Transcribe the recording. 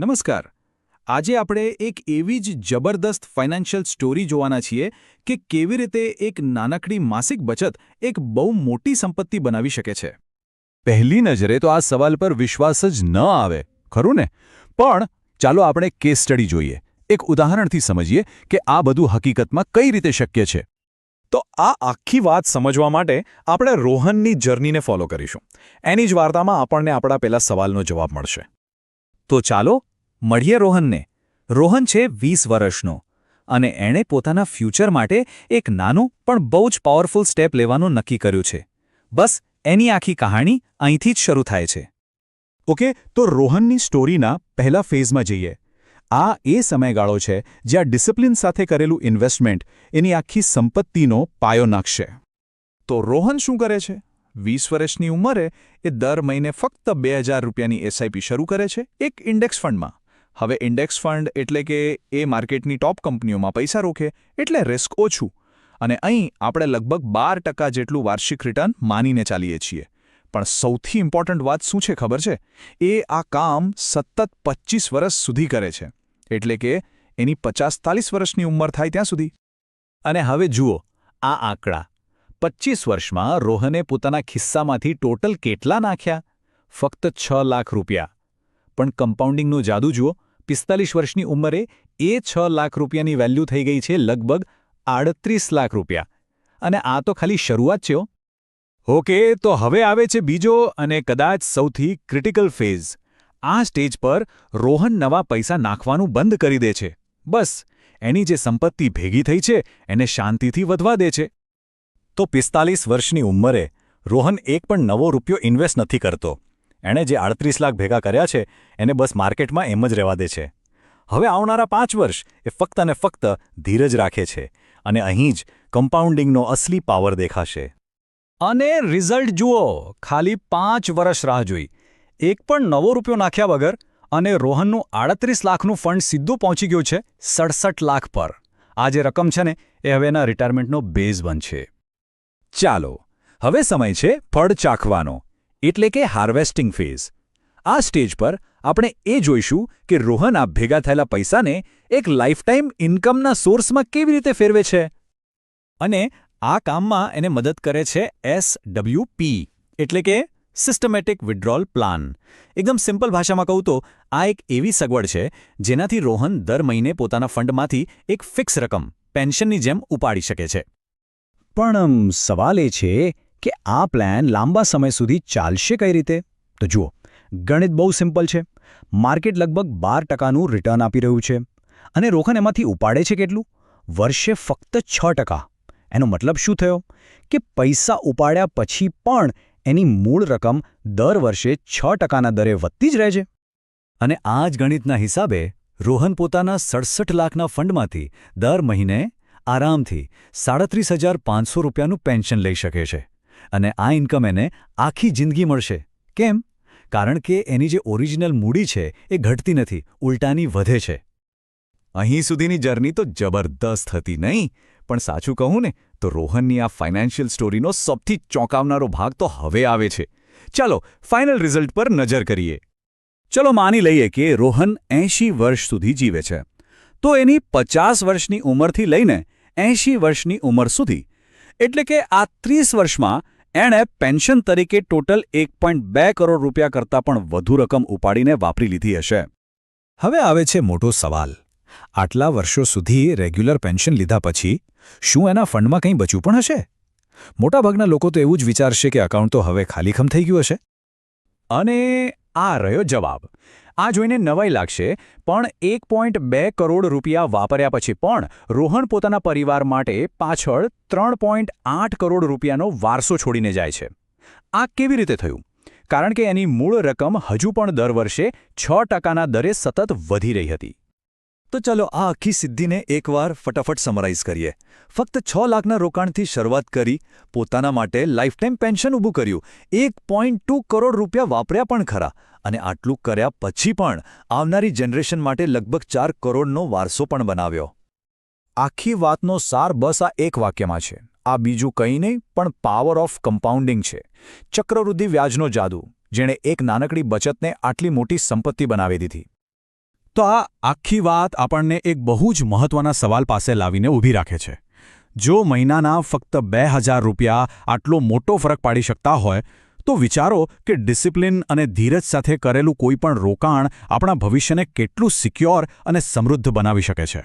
નમસ્કાર. આજે આપણે એક એવી જ જબરદસ્ત ફાઇનાન્શિયલ સ્ટોરી જોવાના છીએ કે કેવી રીતે એક નાનકડી માસિક બચત એક બહુ મોટી સંપત્તિ બનાવી શકે છે. પહેલી નજરે તો આ સવાલ પર વિશ્વાસ જ ન આવે, ખરું ને? પણ ચાલો આપણે કેસ સ્ટડી જોઈએ. એક ઉદાહરણથી સમજીએ કે આ બધું હકીકતમાં કઈ રીતે શક્ય છે. તો આ આખી વાત સમજવા માટે આપણે રોહનની જર્નીને ફોલો કરીશું. એની જ વાર્તામાં આપણને આપણા પેલા સવાલનો જવાબ મળશે. તો ચાલો મળીએ રોહનને. રોહન છે વીસ વર્ષનો અને એણે પોતાના ફ્યુચર માટે એક નાનું પણ બહુ જ પાવરફુલ સ્ટેપ લેવાનું નક્કી કર્યું છે. બસ, એની આખી કહાણી અહીંથી જ શરૂ થાય છે. ઓકે, તો રોહનની સ્ટોરીના પહેલા ફેઝમાં જઈએ. આ એ સમયગાળો છે જ્યાં ડિસિપ્લિન સાથે કરેલું ઇન્વેસ્ટમેન્ટ એની આખી સંપત્તિનો પાયો નાખશે. તો રોહન શું કરે છે? વીસ વર્ષની ઉંમરે એ દર મહિને ફક્ત બે હજાર રૂપિયાની એસઆઈપી શરૂ કરે છે, એક ઇન્ડેક્સ ફંડમાં. હવે ઇન્ડેક્સ ફંડ એટલે કે એ માર્કેટની ટોપ કંપનીઓમાં પૈસા રોકે એટલે રિસ્ક ઓછું. અને અહીં આપણે લગભગ બાર ટકા જેટલું વાર્ષિક રિટર્ન માનીને ચાલીએ છીએ. પણ સૌથી ઇમ્પોર્ટન્ટ વાત શું છે ખબર છે? એ આ કામ સતત પચીસ વર્ષ સુધી કરે છે. એટલે કે એની પચાસ તાલીસ વર્ષની ઉંમર થાય ત્યાં સુધી. અને હવે જુઓ, આ આંકડા પચીસ વર્ષમાં રોહને પોતાના ખિસ્સામાંથી ટોટલ કેટલા નાખ્યા? ફક્ત છ લાખ રૂપિયા. પણ કમ્પાઉન્ડિંગનું જાદુ જુઓ, પિસ્તાલીસ વર્ષની ઉંમરે એ છ લાખ રૂપિયાની વેલ્યુ થઈ ગઈ છે લગભગ આડત્રીસ લાખ રૂપિયા. અને આ તો ખાલી શરૂઆત છે ઓકે, તો હવે આવે છે બીજો અને કદાચ સૌથી ક્રિટિકલ ફેઝ. આ સ્ટેજ પર રોહન નવા પૈસા નાખવાનું બંધ કરી દે છે. બસ, એની જે સંપત્તિ ભેગી થઈ છે, એને શાંતિથી વધવા દે છે. તો પિસ્તાલીસ વર્ષની ઉંમરે રોહન એક પણ નવો રૂપિયો ઇન્વેસ્ટ નથી કરતો. એણે જે આડત્રીસ લાખ ભેગા કર્યા છે, એને બસ માર્કેટમાં એમ જ રહેવા દે છે. હવે આવનારા પાંચ વર્ષ એ ફક્ત અને ફક્ત ધીરજ રાખે છે અને અહીં જ કમ્પાઉન્ડિંગનો અસલી પાવર દેખાશે. અને રિઝલ્ટ જુઓ, ખાલી પાંચ વર્ષ રાહ જોઈ. એક પણ નવો રૂપિયો નાખ્યા વગર અને રોહનનું આડત્રીસ લાખનું ફંડ સીધું પહોંચી ગયું છે, સડસઠ લાખ પર. આ જે રકમ છે ને, એ હવેના રિટાયરમેન્ટનો બેઝ બનશે. ચાલો, હવે સમય છે ફળ ચાખવાનો, એટલે કે હાર્વેસ્ટિંગ ફેઝ. આ સ્ટેજ પર આપણે એ જોઈશું કે રોહન આ ભેગા થયેલા પૈસાને એક લાઇફટાઇમ ઇન્કમના સોર્સમાં કેવી રીતે ફેરવે છે. અને આ કામમાં એને મદદ કરે છે એસ એટલે કે સિસ્ટમેટિક વિડ્રોલ પ્લાન. એકદમ સિમ્પલ ભાષામાં કહું તો, આ એક એવી સગવડ છે જેનાથી રોહન દર મહિને પોતાના ફંડમાંથી એક ફિક્સ રકમ, પેન્શનની જેમ ઉપાડી શકે છે. પણ સવાલ એ છે કે આ પ્લાન લાંબા સમય સુધી ચાલશે કઈ રીતે? તો જુઓ, ગણિત બહુ સિમ્પલ છે. માર્કેટ લગભગ બાર ટકાનું રિટર્ન આપી રહ્યું છે. અને રોકન એમાંથી ઉપાડે છે કેટલું? વર્ષે ફક્ત છ ટકા. એનો મતલબ શું થયો? કે પૈસા ઉપાડ્યા પછી પણ એની મૂળ રકમ દર વર્ષે છ ટકાના દરે વધતી જ રહે છે. અને આ જ ગણિતના હિસાબે રોહન પોતાના સડસઠ લાખના ફંડમાંથી દર મહિને આરામથી સાડત્રીસ હજાર પાંચસો રૂપિયાનું પેન્શન લઈ શકે છે અને આ ઇન્કમ એને આખી જિંદગી મળશે. કેમ? કારણ કે એની જે ઓરિજિનલ મૂડી છે એ ઘટતી નથી, ઉલટાની વધે છે. અહીં સુધીની જર્ની તો જબરદસ્ત હતી નહીં? પણ સાચું કહું ને, તો રોહનની આ ફાઇનાન્શિયલ સ્ટોરીનો સૌથી ચોંકાવનારો ભાગ તો હવે આવે છે. ચાલો, ફાઇનલ રિઝલ્ટ પર નજર કરીએ. ચલો માની લઈએ કે રોહન એંશી વર્ષ સુધી જીવે છે. તો એની પચાસ વર્ષની ઉંમરથી લઈને એંશી વર્ષની ઉંમર સુધી, એટલે કે આ ત્રીસ વર્ષમાં એણે પેન્શન તરીકે ટોટલ એક કરોડ રૂપિયા કરતાં પણ વધુ રકમ ઉપાડીને વાપરી લીધી હશે. હવે આવે છે મોટો સવાલ. આટલા વર્ષો સુધી રેગ્યુલર પેન્શન લીધા પછી શું એના ફંડમાં કંઈ બચ્યું પણ હશે? મોટાભાગના લોકો તો એવું જ વિચારશે કે અકાઉન્ટ તો હવે ખાલીખમ થઈ ગયું હશે. અને આ રહ્યો જવાબ. આ જોઈને નવાઈ લાગશે, પણ એક પોઈન્ટ બે કરોડ રૂપિયા વાપર્યા પછી પણ રોહન પોતાના પરિવાર માટે પાછળ ત્રણ પોઈન્ટ આઠ કરોડ રૂપિયાનો વારસો છોડીને જાય છે. આ કેવી રીતે થયું? કારણ કે એની મૂળ રકમ હજુ પણ દર વર્ષે છ ટકાના દરે સતત વધી રહી હતી. તો ચાલો આ આખી સિદ્ધિને એકવાર ફટાફટ સમરાઇઝ કરીએ. ફક્ત છ લાખના રોકાણથી શરૂઆત કરી, પોતાના માટે લાઇફટાઇમ પેન્શન ઊભું કર્યું. એક કરોડ રૂપિયા વાપર્યા પણ ખરા. અને આટલું કર્યા પછી પણ આવનારી જનરેશન માટે લગભગ ચાર કરોડનો વારસો પણ બનાવ્યો. આખી વાતનો સાર બસ આ એક વાક્યમાં છે. આ બીજું કંઈ નહીં, પણ પાવર ઓફ કમ્પાઉન્ડિંગ છે. ચક્રવૃદ્ધિ વ્યાજનો જાદુ, જેણે એક નાનકડી બચતને આટલી મોટી સંપત્તિ બનાવી દીધી. તો આ આખી વાત આપણને એક બહુ જ મહત્વના સવાલ પાસે લાવીને ઊભી રાખે છે. જો મહિનાના ફક્ત બે હજાર રૂપિયા આટલો મોટો ફરક પાડી શકતા હોય, તો વિચારો કે ડિસિપ્લિન અને ધીરજ સાથે કરેલું કોઈપણ રોકાણ આપણા ભવિષ્યને કેટલું સિક્યોર અને સમૃદ્ધ બનાવી શકે છે.